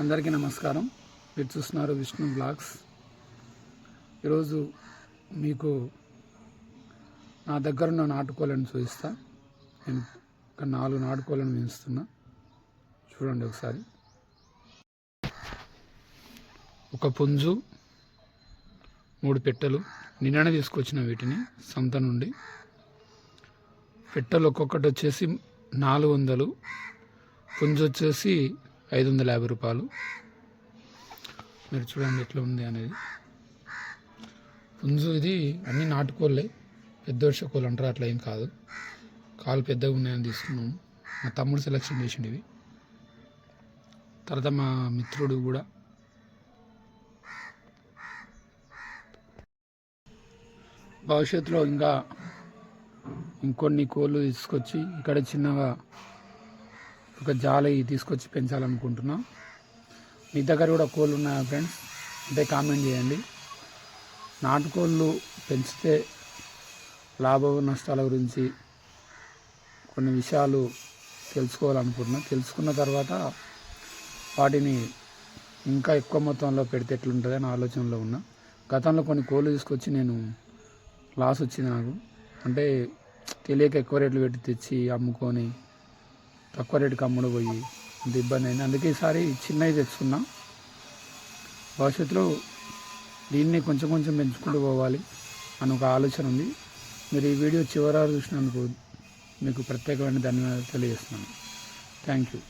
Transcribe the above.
అందరికీ నమస్కారం. మీరు చూస్తున్నారు విష్ణు బ్లాగ్స్. ఈరోజు మీకు నా దగ్గర ఉన్న నాటుకోలను చూపిస్తా. నేను ఒక నాలుగు నాటుకోలను పెంచుతున్నా. చూడండి ఒకసారి. ఒక పుంజు మూడు పెట్టెలు. నిన్ననే తీసుకొచ్చిన వీటిని సంత నుండి. పెట్టెలు ఒక్కొక్కటి వచ్చేసి నాలుగు వందలు. పుంజు వచ్చేసి ఐదు వందల యాభై రూపాయలు. మీరు చూడండి ఎట్లా ఉంది అనేది. పుంజు ఇది అన్ని నాటుకోళ్ళే పెద్ద వర్షకోళ్ళు అంటారు అట్లా ఏం కాదు. కాలు పెద్దగా ఉన్నాయని తీసుకున్నాము మా తమ్ముడు సెలెక్షన్ చేసిండు ఇవి. తర్వాత మా మిత్రుడు కూడా. భవిష్యత్తులో ఇంకా ఇంకొన్ని కోళ్ళు తీసుకొచ్చి ఇక్కడ చిన్నగా ఒక జాలి తీసుకొచ్చి పెంచాలనుకుంటున్నా. మీ దగ్గర కూడా కోళ్ళు ఉన్నాయా ఫ్రెండ్స్? అంటే కామెంట్ చేయండి. నాటుకోళ్ళు పెంచితే లాభ నష్టాల గురించి కొన్ని విషయాలు తెలుసుకోవాలనుకుంటున్నా. తెలుసుకున్న తర్వాత వాటిని ఇంకా ఎక్కువ మొత్తంలో పెడితే ఎట్లుంటుంది అని ఆలోచనలో ఉన్నా. గతంలో కొన్ని కోళ్ళు తీసుకొచ్చి నేను లాస్ వచ్చింది నాకు. అంటే తెలియక ఎక్కువ రేట్లు పెట్టి తెచ్చి అమ్ముకొని తక్కువ రేటుకి అమ్ముడు పోయి అంత ఇబ్బంది అయింది. అందుకే ఈసారి చిన్నవి తెచ్చుకున్నా. భవిష్యత్తులో దీన్ని కొంచెం కొంచెం పెంచుకుంటూ పోవాలి అని ఒక ఆలోచన ఉంది. మీరు ఈ వీడియో చివరి చూసినందుకు మీకు ప్రత్యేకమైన ధన్యవాదాలు తెలియజేస్తున్నాను. Thank you.